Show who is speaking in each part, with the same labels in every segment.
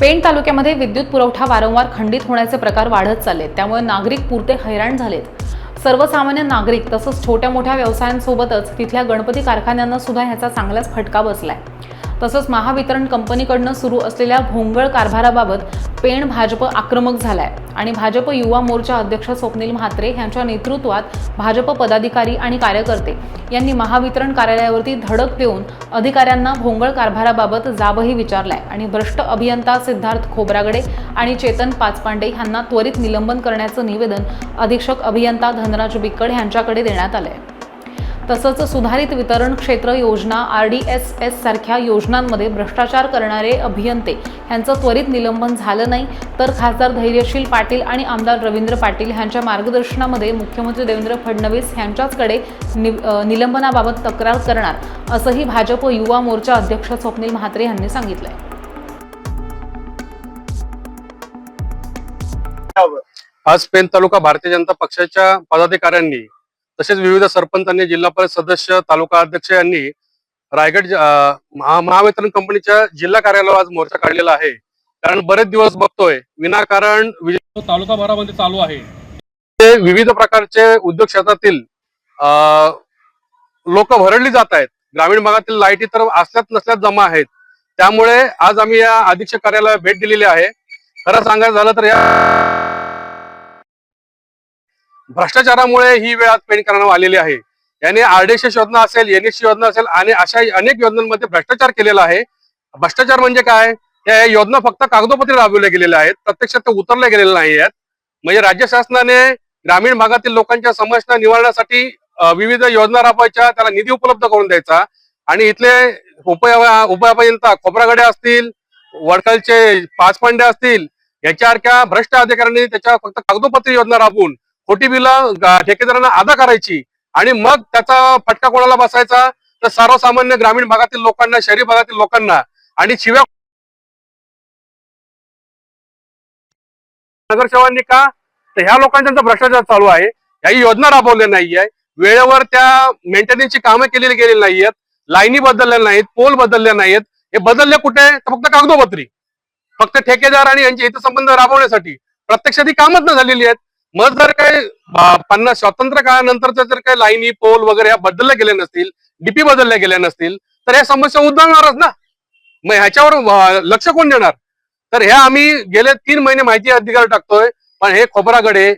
Speaker 1: पेण तालुक्यामध्ये विद्युत पुरवठा वारंवार खंडित होण्याचे प्रकार वाढत चाललेत. त्यामुळे नागरिक पुरते हैराण झालेत. सर्वसामान्य नागरिक तसंच छोट्या मोठ्या व्यवसायांसोबतच तिथल्या गणपती कारखान्यांना सुद्धा ह्याचा चांगलाच फटका बसलाय. तसंच महावितरण कंपनीकडनं सुरू असलेल्या भोंगळ कारभाराबाबत पेण भाजप आक्रमक झालाय. आणि भाजप युवा मोर्चा अध्यक्ष स्वप्नील म्हात्रे यांच्या नेतृत्वात भाजप पदाधिकारी आणि कार्यकर्ते यांनी महावितरण कार्यालयावरती धडक देऊन अधिकाऱ्यांना भोंगळ कारभाराबाबत जाबही विचारलाय. आणि भ्रष्ट अभियंता सिद्धार्थ खोब्रागडे आणि चेतन पाचपांडे यांना त्वरित निलंबन करण्याचं निवेदन अधीक्षक अभियंता धनराज बिक्कड यांच्याकडे देण्यात आलंय. तसंच सुधारित वितरण क्षेत्र योजना आर डी एस एस सारख्या योजनांमध्ये भ्रष्टाचार करणारे अभियंते यांचं त्वरित निलंबन झालं नाही तर खासदार धैर्यशील पाटील आणि आमदार रवींद्र पाटील यांच्या मार्गदर्शनामध्ये मुख्यमंत्री देवेंद्र फडणवीस यांच्याचकडे नि निलंबनाबाबत तक्रार करणार असंही भाजप युवा मोर्चा अध्यक्ष स्वप्नील म्हात्रे यांनी सांगितलंय.
Speaker 2: आज पेन तालुका भारतीय जनता पक्षाच्या पदाधिकाऱ्यांनी तसेच विविध सरपंचांनी जिल्हा परिषद सदस्य तालुका अध्यक्ष यांनी रायगड महावितरण कंपनीच्या जिल्हा कार्यालयावर आज मोर्चा काढलेला आहे. कारण बरेच दिवस बघतोय विनाकारण तालुका भरामध्ये चालू आहे. ते विविध प्रकारचे उद्योग क्षेत्रातील लोक भरडली जात आहेत. ग्रामीण भागातील लाईटी तर असल्यात नसल्यात जमा आहेत. त्यामुळे आज आम्ही या अधीक्षक कार्यालयाला भेट दिलेली आहे. खरं सांगायचं झालं तर या भ्रष्टाचारामुळे ही वेळ आज करण्यात आलेली आहे. याने आरडीएसएस योजना असेल एनएससी योजना असेल आणि अशा अनेक योजनांमध्ये भ्रष्टाचार केलेला आहे. भ्रष्टाचार म्हणजे काय? या योजना फक्त कागदोपत्री राबवल्या गेलेल्या आहेत. प्रत्यक्षात ते उतरल्या गेलेल्या नाही आहेत. म्हणजे राज्य शासनाने ग्रामीण भागातील लोकांच्या समस्या निवारण्यासाठी विविध योजना राबवायच्या त्याला निधी उपलब्ध करून द्यायचा. आणि इथले उपय उपायपर्यंत खोबरागडे असतील वडकलचे पाचपांडे असतील याच्यासारख्या भ्रष्ट अधिकाऱ्यांनी त्याच्या फक्त कागदोपत्री योजना राबवून खोटी बिलं ठेकेदारांना अदा करायची आणि मग त्याचा फटका कोणाला बसायचा? तर सर्वसामान्य ग्रामीण भागातील लोकांना शहरी भागातील लोकांना आणि शिव्या नगरसेवांनी का? तर ह्या लोकांचा भ्रष्टाचार चालू आहे याही योजना राबवल्या नाहीये. वेळेवर त्या मेंटेनन्सची कामं केलेली गेलेली नाहीयेत. लाईनी बदलल्या नाहीत पोल बदलल्या नाहीत हे बदलले कुठे? तर फक्त कागदोपत्री. फक्त ठेकेदार आणि यांचे हितसंबंध राबवण्यासाठी. प्रत्यक्षात ही कामच न झालेली आहेत. मग जर काही पन्नास स्वातंत्र्य काळानंतरच्या जर काही लाईनी पोल वगैरे ह्या बदलल्या गेल्या नसतील डीपी बदलल्या गेल्या नसतील तर ह्या समस्या उद्भवणारच ना. मग ह्याच्यावर लक्ष कोण देणार? तर ह्या आम्ही गेले तीन महिने माहिती अधिकार टाकतोय पण हे खोबरागडे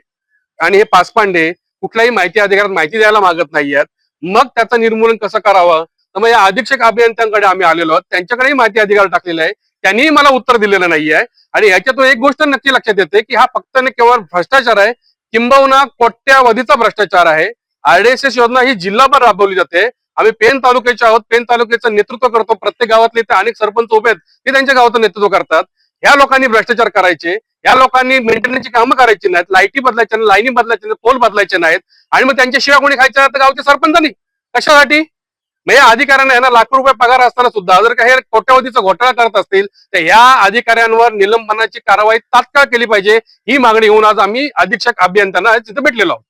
Speaker 2: आणि हे पासपांडे कुठल्याही माहिती अधिकारात माहिती द्यायला मागत नाहीयेत. मग त्याचं निर्मूलन कसं करावं? तर मग या अधीक्षक अभियंत्यांकडे आम्ही आलेलो आहोत. त्यांच्याकडेही माहिती अधिकार टाकलेला आहे. त्यांनीही मला उत्तर दिलेलं नाहीये. आणि ह्याच्यातून एक गोष्ट नक्की लक्षात येते की हा फक्त केवळ भ्रष्टाचार आहे. किंबहुना कोट्यावधीचा भ्रष्टाचार आहे. आरडीएसएस योजना ही जिल्हाभर राबवली जाते. आम्ही पेन तालुक्याचे आहोत. पेन तालुक्याचं नेतृत्व करतो. प्रत्येक गावातले ते अनेक सरपंच उभे आहेत. ते त्यांच्या गावाचं नेतृत्व करतात. ह्या लोकांनी भ्रष्टाचार करायचे. या लोकांनी मेंटेनन्सची कामं करायची नाहीत. लाईटी बदलायच्या नाही लाईनी बदलायच्या नाहीत पोल बदलायचे नाहीत. आणि मग त्यांच्याशिवाय कोणी खायचं? तर गावच्या सरपंचांनी. कशासाठी? मग या अधिकाऱ्यांना यांना लाखो रुपये पगार असताना सुद्धा जर काही कोट्यावधीचा घोटाळा करत असतील तर ह्या अधिकाऱ्यांवर निलंबनाची कारवाई तात्काळ केली पाहिजे ही मागणी घेऊन आज आम्ही अधीक्षक अभियंत्यांना तिथे भेटलेलो आहोत.